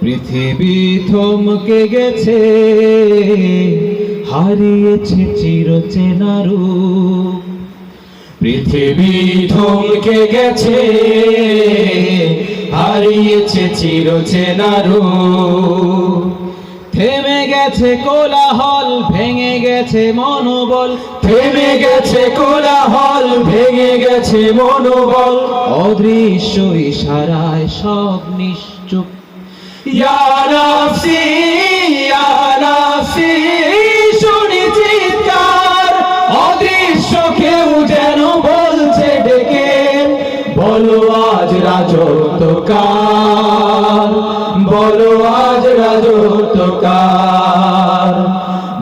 পৃথিবী থমকে গেছে হারিয়েছে চিরচেনা রূপ পৃথিবী থমকে গেছে হারিয়েছে চিরচেনা রূপ থেমে গেছে কোলাহল ভেঙে গেছে মনোবল। থেমে গেছে কোলাহল ভেঙে গেছে মনোবল। অদৃশ্য ইশারায় সব নিশ্চুপ। ইয়া নাফসি ইয়া নাফসি, শুনি চিৎকার। অদৃশ্য কেউ যেন বলছে ডেকে, বলো আজ রাজত্ব কার বলো আজ রাজত্ব কার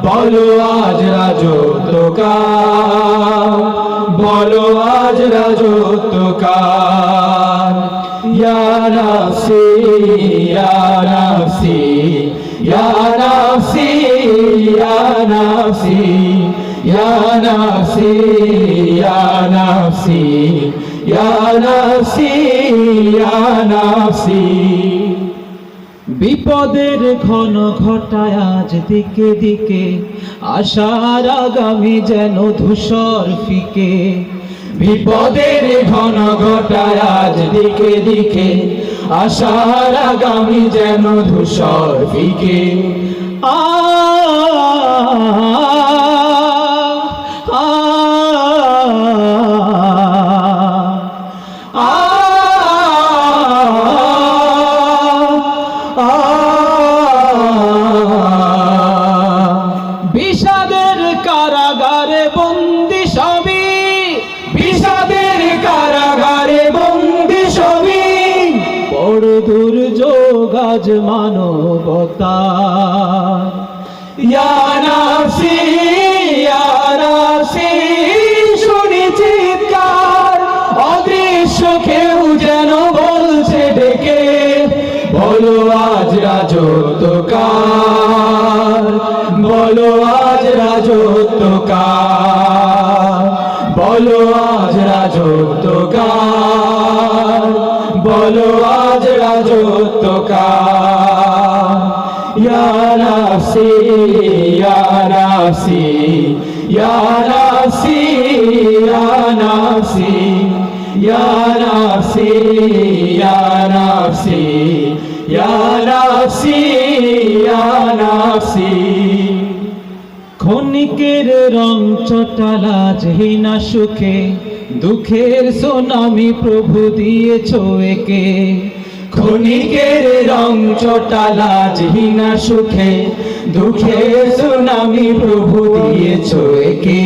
বলো আজ রাজত্ব কার বলো আজ রাজত্ব নাফসি ইয়া বিপদের ঘন ঘটায় আজ দিকে দিকে, আশার আগামী যেন ধূসর ফিকে। বিপদের ঘন ঘটায় আজ দিকে দিকে আশার আগামী যেন ধূসর ফিকে। আ আ গজ মানবতা। ইয়ারাসি ইয়ারাসি শুনি চিৎকার। অদৃশ্য কেউ যেন বলছে ডেকে, বলো আজ রাজত্বকার। বলো আজ রাজত্বকার। বলো আজ রাজত্বকার। বলো নাফসি ইয়া নাফসি ইয়া নাফসি ইয়া নাফসি ইয়া নাফসি ক্ষণিকের রং চটালা সুখে, দুঃখের সোনামি প্রভু দিয়েছ একে। ক্ষণিকের রং চটালা জহিনা সুখে দুঃখে সুনামি প্রভু দিয়েছ একে।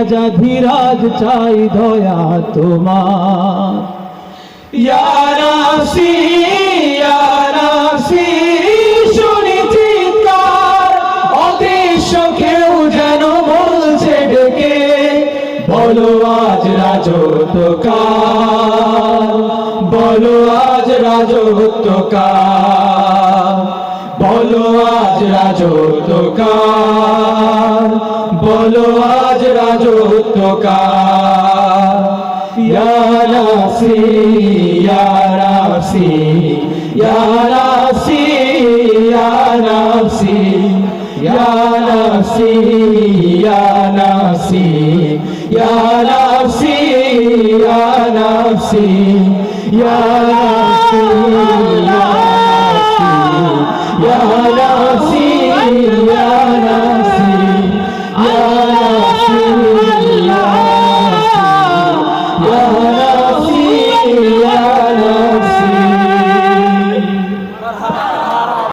রাজা ধীরাজ চাই দয়া তোমার। ইয়ারাসি ইয়ারাসি শুনি চিৎকার, অদৃশ্য কেউ যেন বলছে ডেকে, বলো আজ রাজত্ব কার বলো আজ রাজত্ব কার বলো আজ রাজত্ব কার বলো আজ রাজত্ব কার ইয়া নাফসি ইয়া নাফসি ইয়া নাফসি ইয়া নাফসি ইয়া নাফসি ইয়া নাফসি ইয়া নাফসি ইয়া নাফসি ইয়া নাফসি